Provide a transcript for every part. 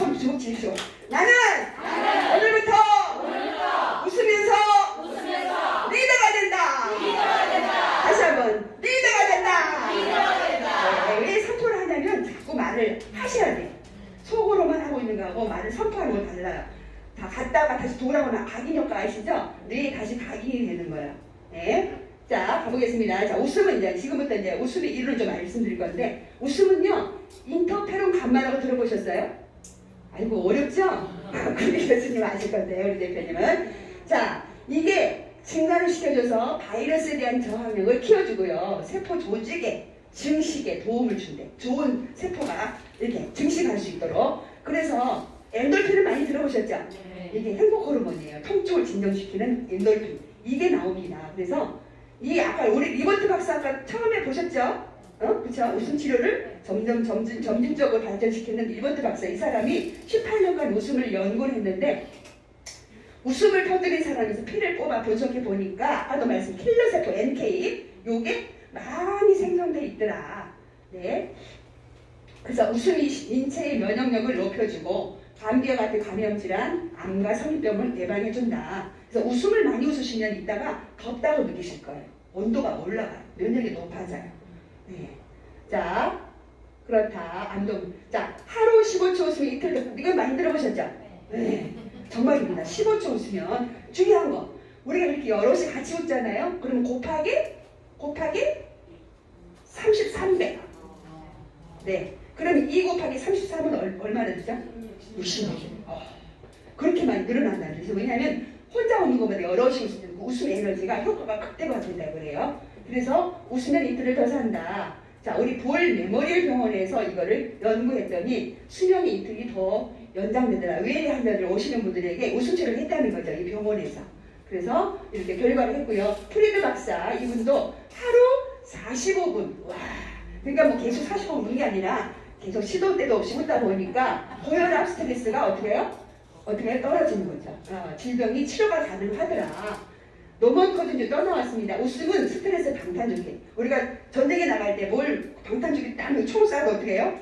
손 주먹질쇼. 나는, 오늘부터, 웃으면서, 리더가 된다. 다시 한번 리더가 된다. 네, 왜 선포를 하냐면 자꾸 말을 하셔야 돼. 속으로만 하고 있는 거하고 말을 선포하는 건 달라요. 다 갔다가 다시 돌아오면 각인 효과 아시죠? 뇌에 다시 각인이 되는 거예요. 네. 자, 가보겠습니다. 자, 웃음은 이제 지금부터 이제 웃음의 이론을 좀 말씀드릴 건데 웃음은요 인터페론 감마라고 들어보셨어요? 아이고 어렵죠? 우리 교수님 아실 건데 우리 대표님은. 자 이게 증가를 시켜줘서 바이러스에 대한 저항력을 키워주고요. 세포 조직에 증식에 도움을 준대. 좋은 세포가 이렇게 증식할 수 있도록. 그래서 엔돌핀을 많이 들어보셨죠? 이게 행복 호르몬이에요. 통증을 진정시키는 엔돌핀. 이게 나옵니다. 그래서 이 아까 우리 리버트 박사 아까 처음에 보셨죠? 어? 그쵸? 웃음 치료를 점점 점진, 점진적으로 발전시키는 리버트 박사 이 사람이 18년간 웃음을 연구를 했는데 웃음을 터뜨린 사람에서 피를 뽑아 분석해 보니까 아까도 말씀 킬러 세포 NK 요게 많이 생성돼 있더라. 네. 그래서 웃음이 인체의 면역력을 높여주고 감기와 같은 감염 질환, 암과 성인병을 예방해 준다. 그래서 웃음을 많이 웃으시면 이따가 덥다고 느끼실 거예요. 온도가 올라가요. 면역이 높아져요. 네. 자, 그렇다. 암동. 자, 하루 15초 웃으면 이틀 더. 이거 많이 들어보셨죠? 네. 정말입니다. 15초 웃으면 중요한 거. 우리가 이렇게 여럿이 같이 웃잖아요. 그러면 곱하기 곱하기 33배. 네. 그러면 2 곱하기 33은 얼, 얼마나 되죠? 60만. 어, 그렇게 많이 늘어난다는 그래서 왜냐하면 혼자 웃는 것보다 여럿이 웃으면 그 웃음 에너지가 효과가 극대화된다고 그래요. 그래서 웃으면 이틀을 더 산다. 자, 우리 볼 메모리얼 병원에서 이거를 연구했더니 수명이 이틀이 더 연장되더라. 왜 하면 오시는 분들에게 웃음치료를 했다는 거죠. 이 병원에서. 그래서 이렇게 결과를 했고요. 프리드 박사 이분도 하루 45분. 와. 그러니까 뭐 계속 45분이 게 아니라 계속 시도 때도 없이 웃다 보니까 고혈압 스트레스가 어떻게 해요? 어떻게 해요? 떨어지는 거죠. 어, 질병이 치료가 가능하더라. 노먼코든요 떠나왔습니다. 웃음은 스트레스 방탄주기. 우리가 전쟁에 나갈 때 뭘 방탄주기 딱총 쏴도 어떻게 해요?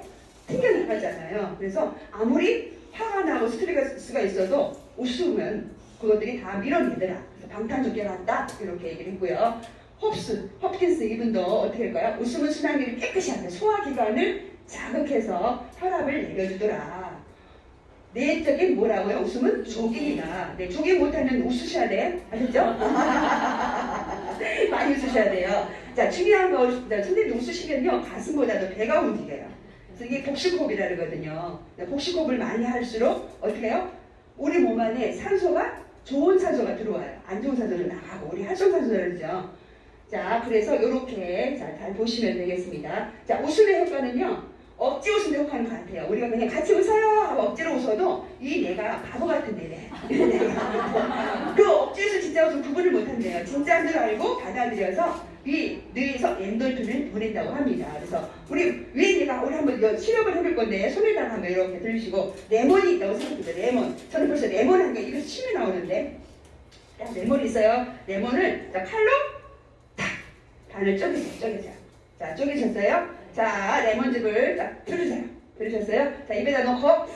튕겨 나가잖아요. 그래서 아무리 화가 나고 스트레스가 있어도 웃으면 그것들이 다 밀어내더라. 방탄주기를 한다. 이렇게 얘기를 했고요. 홉스, 홉킨스 이분도 어떻게 할까요? 웃음은 순환기를 깨끗이 한다. 소화기관을 자극해서 혈압을 내려주더라. 내적인 뭐라고요? 웃음은 조깅이다. 네, 조깅 못하면 웃으셔야 돼. 아셨죠? 많이 웃으셔야 돼요. 자, 중요한 거, 자, 선생님 웃으시면요, 가슴보다도 배가 움직여요. 그래서 이게 복식호흡이라 그러거든요. 네, 복식호흡을 많이 할수록 어떻게 해요? 우리 몸 안에 산소가 좋은 산소가 들어와요. 안 좋은 산소는 나가고, 우리 활성산소라죠. 자, 그래서 이렇게 자, 잘 보시면 되겠습니다. 자, 웃음의 효과는요, 억지 웃음도 효과는 같아요. 우리가 그냥 같이 웃어요 하고 억지로 이 내가 바보 같은 데네. 그 억지 웃음 진짜 웃음 구분을 못한대요. 진짜인 줄 알고 받아들여서 이 뇌에서 엔돌핀을 보낸다고 합니다. 그래서 우리 왜 내가 우리 한번 이거 실험을 해볼 건데 손에다가 한번 이렇게 들으시고 레몬이 있다고 생각해보세요. 레몬. 저는 벌써 레몬 한게 이거 침이 나오는데 자, 레몬 있어요. 레몬을 자, 칼로 탁 반을 쪼개세요. 쪼개세요. 자, 쪼개셨어요? 자, 레몬즙을 딱 들으세요. 들으셨어요? 자, 입에다 넣고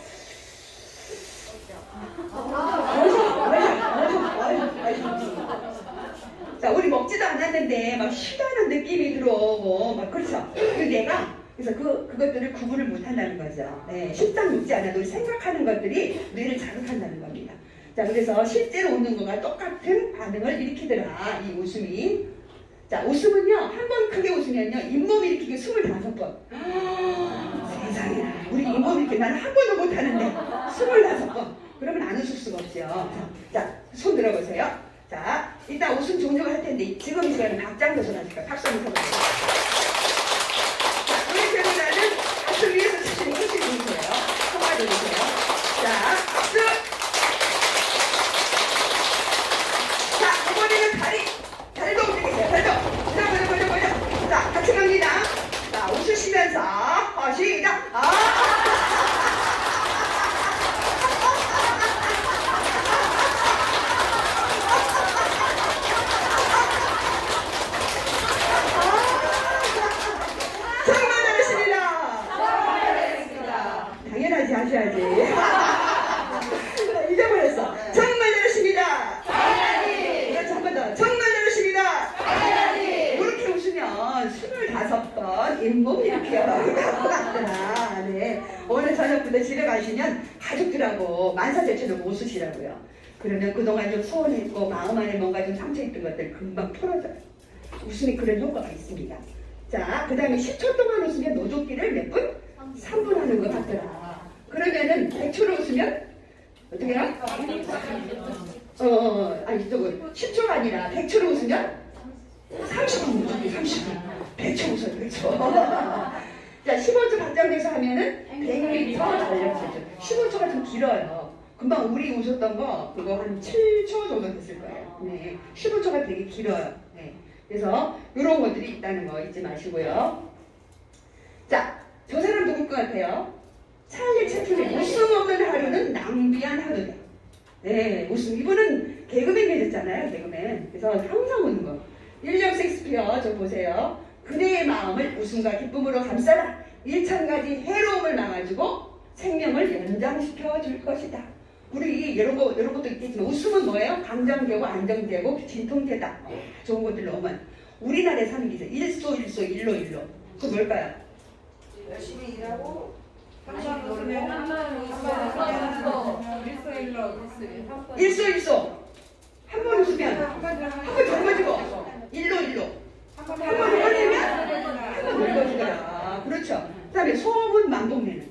우리 먹지도 않았는데 막 쉬다는 느낌이 들어오고 막 그렇죠. 그 내가 그래서 그 그것들을 구분을 못 한다는 거죠. 네, 식당 먹지 않아도 우리 생각하는 것들이 뇌를 자극한다는 겁니다. 자, 그래서 실제로 웃는 거가 똑같은 반응을 일으키더라. 이 웃음이. 자, 웃음은요, 한 번 크게 웃으면요, 잇몸 일으키기 25번. 세상에, 우리 잇몸 일으키 나는 한 번도 못 하는데, 25번. 그러면 안 웃을 수가 없죠. 자, 자, 손 들어보세요. 자, 일단 웃음 종료가 할 텐데, 지금 이 시간에 박장 교수 나니까 박수 한번 쳐보세요. 자, 우리 배우자는 박수 위에서 치시는 주세요. 손가락 주세요. 자, 박수! 자, 이번에는 다리, 다리도 움직이세요. 다리도. 보자, 보자, 보자, 보자. 자, 같이 갑니다. 자, 웃으시면서, 어, 시작. 아! 아, 잇몸 이렇게 갖고 갔더라. 네. 오늘 저녁 부터 집에 가시면 가족들하고 만사제처럼 웃으시라고요. 그러면 그동안 좀 소원했고 마음 안에 뭔가 좀 상처 있던 것들 금방 풀어져요. 웃음이 그런 효과가 있습니다. 자, 그 다음에 10초 동안 웃으면 노조기를 몇 분? 3분 하는 것 같더라. 그러면은 100초로 웃으면 어떻게 해요? 어, 어, 아니, 저거 10초가 아니라 100초로 웃으면 30분 웃어요, 30분. 100초 웃어요, 100초. 자, 15초 박장돼서 하면은 100m 달려주죠. 15초가 좀 길어요. 금방 우리 웃었던 거, 그거 한 7초 정도 됐을 거예요. 네. 15초가 되게 길어요. 네. 그래서 이런 것들이 있다는 거 잊지 마시고요. 자, 저 사람 누굴 것 같아요? 찰리 채플린 웃음 없는 하루는 낭비한 하루다. 네, 웃음. 이분은 개그맨 되셨잖아요, 개그맨. 그래서 항상 웃는 거. 윌리엄 섹스피어 저 보세요. 그대의 마음을 웃음과 기쁨으로 감싸라. 일천 가지 해로움을 막아주고 생명을 연장시켜 줄 것이다. 우리 이런 거 이런 것도 있겠지만 웃음은 뭐예요? 강장되고 안정되고 진통되다. 좋은 것들 너무 우리나라에 사는 게 있어요. 일소 일소 일로 일로. 그 뭘까요? 열심히 일하고 한번 웃으면 한번 웃으면 일소 일로 일소 일소. 한 번 웃으면 한 번 젊어지고 일로 일로. 한 번 화내면 한 번 늙어지더라. 그렇죠. 그다음에 소음은 만복내는.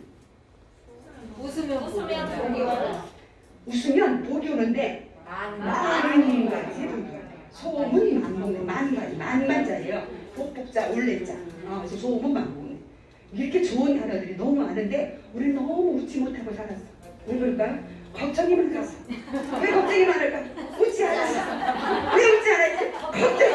웃으면 웃으면 웃으면 복이 오는데 많은 가지 복이 와요. 소음은 만복내 만 가지 만만자예요. 복복자 올레자. 어, 그래서 소음은 만복내. 이렇게 좋은 단어들이 너무 많은데 우리는 너무 웃지 못하고 살았어. 왜 그럴까요? 걱정이 많았어. 왜 걱정이 많을까? 웃지 않았어. 왜 웃지 않았지? 걱정이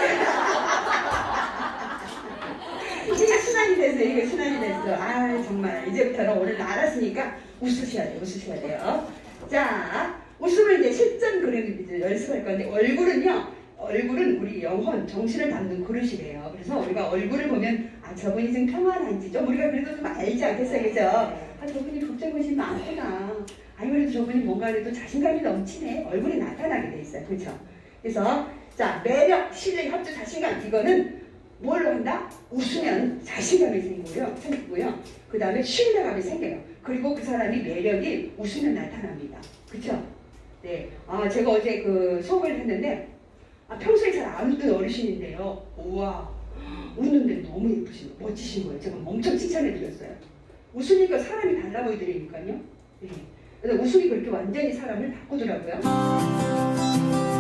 이게 순환이 됐어. 이게 순환이 됐어. 아 정말 이제부터는 오늘 알았으니까 웃으셔야 돼요. 웃으셔야 돼요. 자, 웃음을 이제 실전 그림을 연습할 건데 얼굴은요. 얼굴은 우리 영혼, 정신을 담는 그릇이래요. 그래서 우리가 얼굴을 보면 아 저분이 좀 평안한지 좀 우리가 그래도 좀 알지 않겠어요, 그죠? 아 저분이 걱정이 많구나. 아니 그래도 저분이 뭔가 그래도 자신감이 넘치네. 얼굴이 나타나게 돼 있어요, 그렇죠? 그래서 자 매력, 신뢰, 협조, 자신감 이거는 뭘로 한다? 웃으면 자신감이 생기고요, 생기고요. 그 다음에 신뢰감이 생겨요. 그리고 그 사람이 매력이 웃으면 나타납니다. 그쵸? 네. 아, 제가 어제 그 수업을 했는데, 아, 평소에 잘 안 웃던 어르신인데요. 우와. 웃는데 너무 예쁘신, 멋지신 거예요. 제가 엄청 칭찬해 드렸어요. 웃으니까 사람이 달라 보이더라니까요. 네. 그래서 웃음이 그렇게 완전히 사람을 바꾸더라고요.